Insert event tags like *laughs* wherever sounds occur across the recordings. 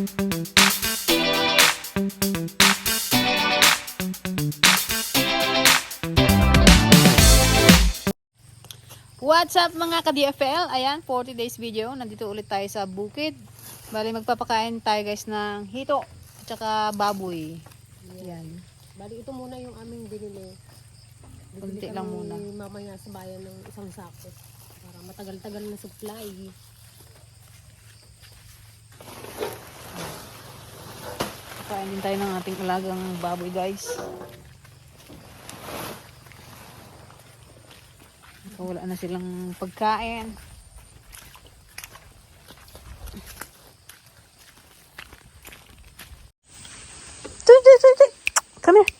What's up mga ka-DFL? Ayan, 40 days video. Nandito ulit tayo sa bukid. Bali, magpapakain tayo guys ng hito at saka baboy. Ayan. Bali, ito muna yung aming binili. Kunti lang muna. mamaya sa bayan ng isang sako. Para matagal-tagal na supply. Pakain din tayo ng ating alagang baboy guys. Wala na silang pagkain. Come here.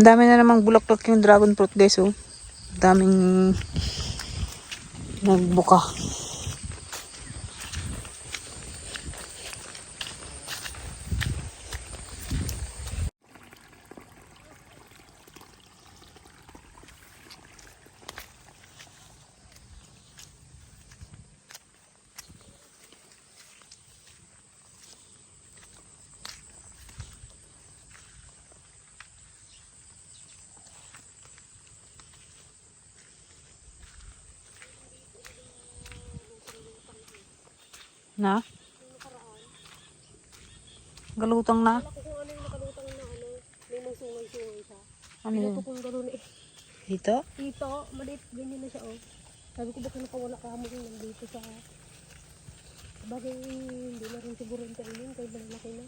Ang dami na namang bulaklak yung dragon fruit guys oh. Ang daming nagbuka. Na? Galutang na? Kung ano yung nakalutang na ano, may mga sungay-sungay siya. Ano Ito yun? kung gano'n eh. Dito? Ito, maliit, ganyan na siya oh. Sabi ko baka nakawala ka mo yung nandito sa... Bagay, hindi na rin siguro yung kainin kahit malalaki na.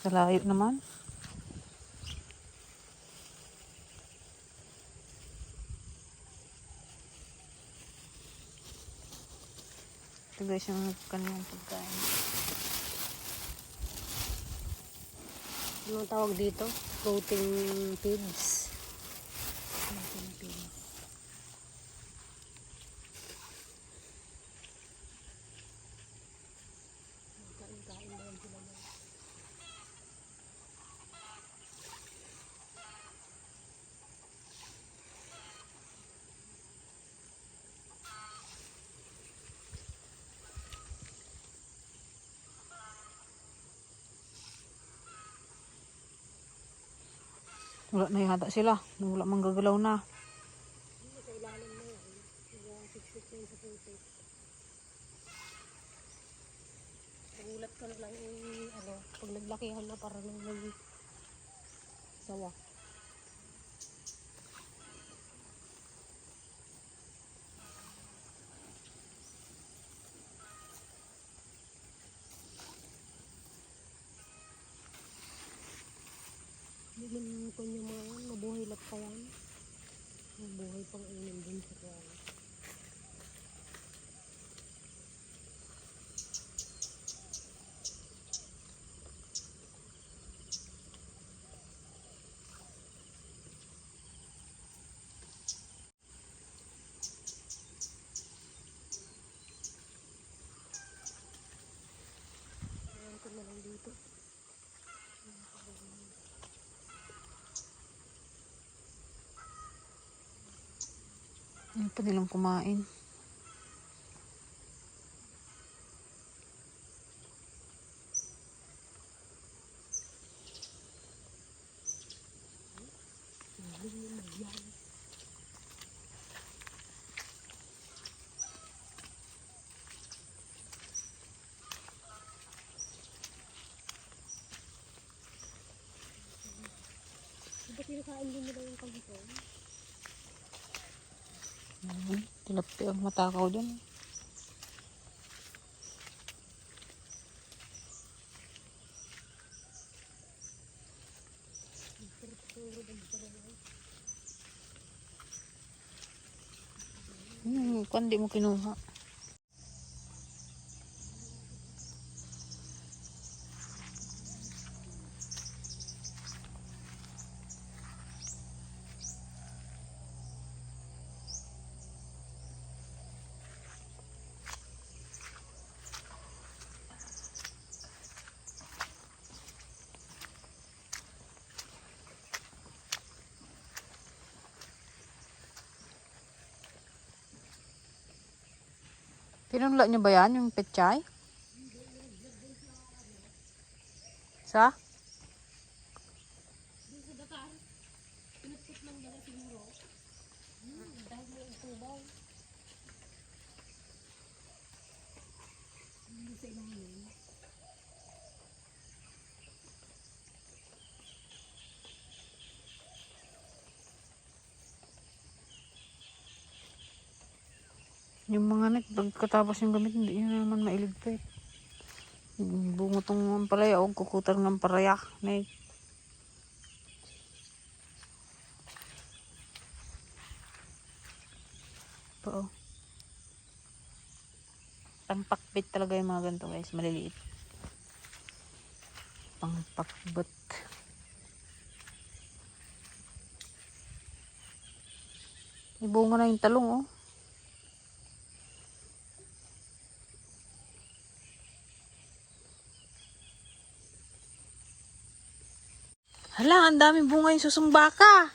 Salayo naman. Ito guys yung kanyang pagkain. Anong tawag dito? Floating pigs. Floating pigs. Kain-kain na lang sila na. Wala na yata sila. Wala mang gagalaw na. Nagulat ka na lang yung ano, pag naglakihan na para nang may sawa. Hindi ko niya mga mabuhay lang pa yan. Mabuhay pang inin din sa kaya. Ano pa nilang kumain? Diba kinakain din nila yung kangkong? Hmm, Tilapti ang matakaw dyan. Hmm, kung di mo kinuha. Pinunla niyo ba yan, yung pechay? Sa? Yung mga net, pagkatapos yung gamit, hindi nyo naman mailigpit. Bungotong ng paraya o kukutar ng paraya. Net. Oo. Pangpakbit talaga yung mga ganito guys, maliliit. Pangpakbit. May bunga na yung talong oh. Hala, ang daming bunga yung susong baka.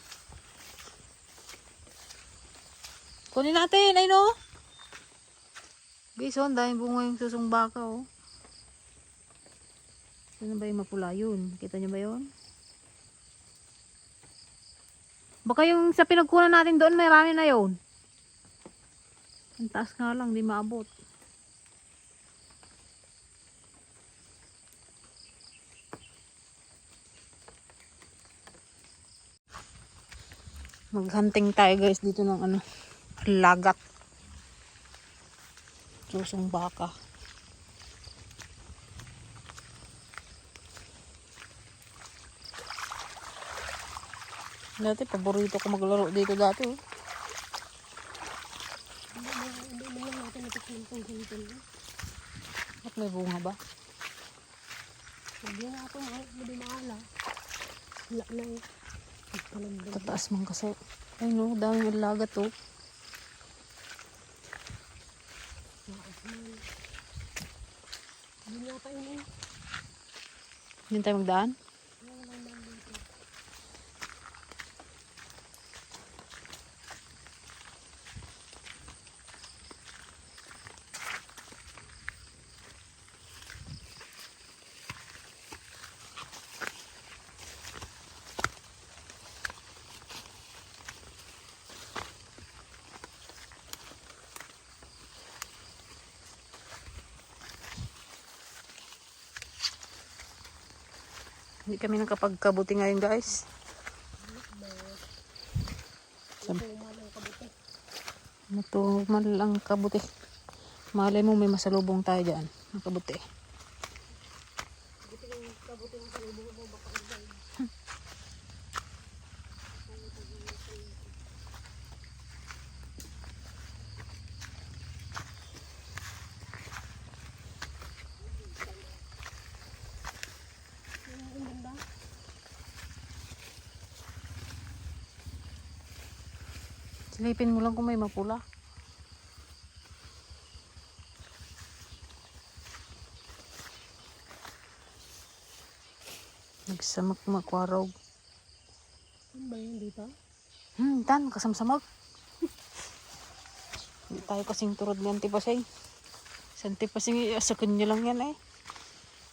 Kunin natin, ay no? Guys, oh, ang daming bunga yung susong baka, oh. Ano ba yung mapula yun? Kita nyo ba yun? Baka yung sa pinagkunan natin doon, marami na yun. Ang taas nga lang, di maabot. Maghunting tayo guys dito ng ano, lagat. Susong baka. Dati, paborito ko maglaro dito dati. Oh. At may bunga ba? Hindi na ako hindi maala. Wala na eh. Tataas man kasi. Ay no, daming lagat oh. Ini. Hindi tayo magdaan. Hindi kami nakapagkabuti ngayon guys. Matumal ang kabuti. Malay mo may masalubong tayo dyan. Ang kabuti. Silipin mo lang kung may mapula. Nagsamak makwarog. Ano ba yun dito? Hmm, tan, kasamsamag. *laughs* Hindi tayo kasing turod ni Antipasay. Sa Antipasay, sa kanya lang yan eh.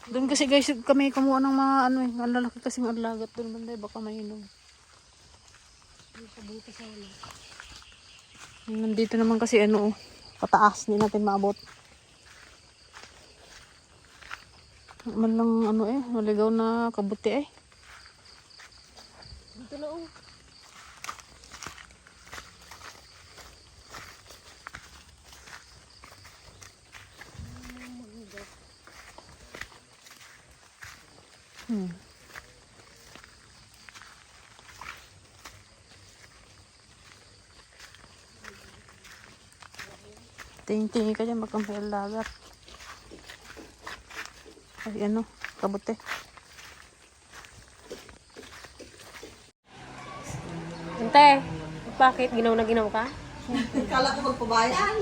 Doon kasi guys, kami kumuha ng mga ano eh, ang lalaki kasing alagat doon banday, baka mainom. Yung sa buta sana. Nandito naman kasi ano, oh, pataas, hindi natin maabot. Man lang ano eh, maligaw na kabuti eh. Dito na oh. Hmm. Tingin-tingin ka dyan, magkampay ang lagat. Ay, ano, kabuti. Ante, bakit? Ginaw na ginaw ka? Kala ko magpabayan.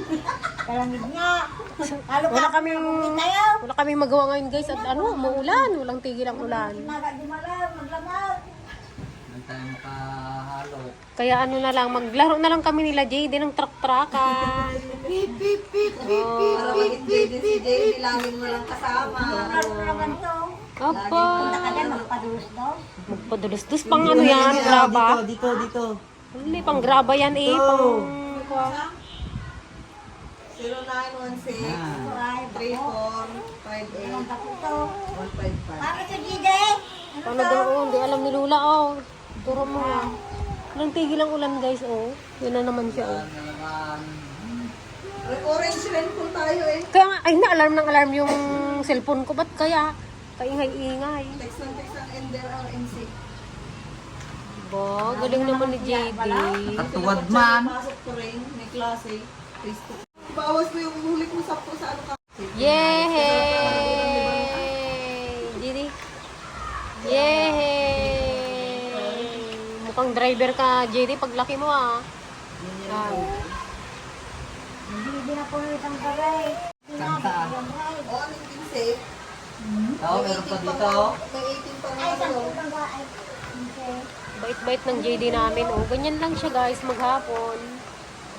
Kalamig nga. Wala kaming, wala kaming magawa ngayon guys at ano, maulan. Walang tigil ang ulan. Kaya ano na lang, maglaro na lang kami nila JD ng truck-truckan. Oh, Para mag-enjoy din si Jay, laging mo lang kasama. apa. magpadulos daw. Padulos-dus pang ano yan, graba. Dito, dito. Hindi, pang graba yan eh. Pang... 0916 34 58 155. Para sa Gide. Paano daw, oh, hindi alam ni Lula, oh. Turo mo nga. Nang tigil ang ulan, guys, oh. Yun na naman siya, oh. Orange rainfall tayo eh. Kaya nga, ay, na-alarm ng alarm yung cellphone ko. Ba't kaya? Kaingay-ingay. Text ng text ng Ender ang NC. Ba, galing naman ni JD. Katuwad man. Pasok ko rin, may klase. Kristo. Bawas mo yung huli mo sa sa ano ka. Yehey! JD. Yehey! Mukhang driver ka, JD, paglaki mo, ah. Ah. Hindi na po itang bagay. Kanta. O, ano yung safe? Oo, meron pa dito. May 18 pa Ay, bagay. Okay. Bait-bait ng JD namin, oh. Ganyan lang siya, guys, maghapon.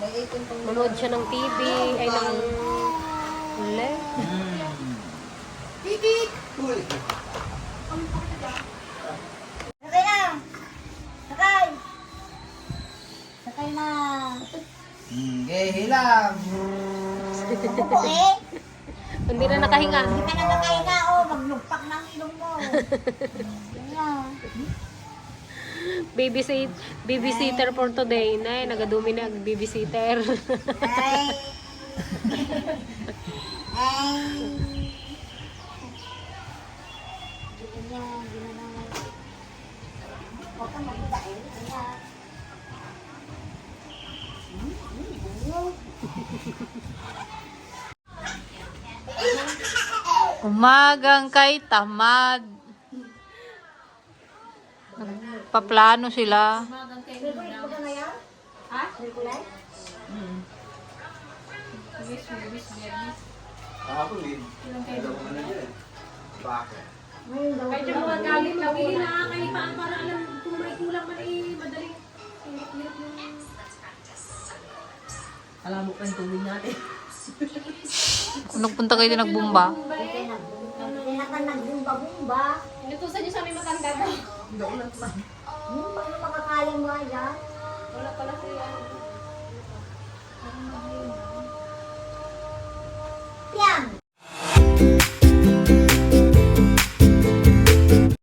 May 18 pang Manood siya ng TV, ay ng... Le? Sakay Okay, hilang. *laughs* Opo eh. Hindi na nakahinga. Hindi ka na nakahinga. Oh, maglugpak ng ilong mo. Yan *laughs* na. Babysit, babysitter for today. Nay, nagadumi na ang babysitter. Ay. *laughs* Ay. Umagang kay tamad. Paplano sila. Medyo mga galit lang. Hindi na kayo pa para alam kung may kulang man eh. Yung... Alam mo pa yung tubig natin. Kung nagpunta kayo din nagbumba. Hindi na ka nagbumba-bumba. Inutusan niyo sa aming matanda daw. Hmm, paano makakaya mo yan? Wala pala siya. Yan.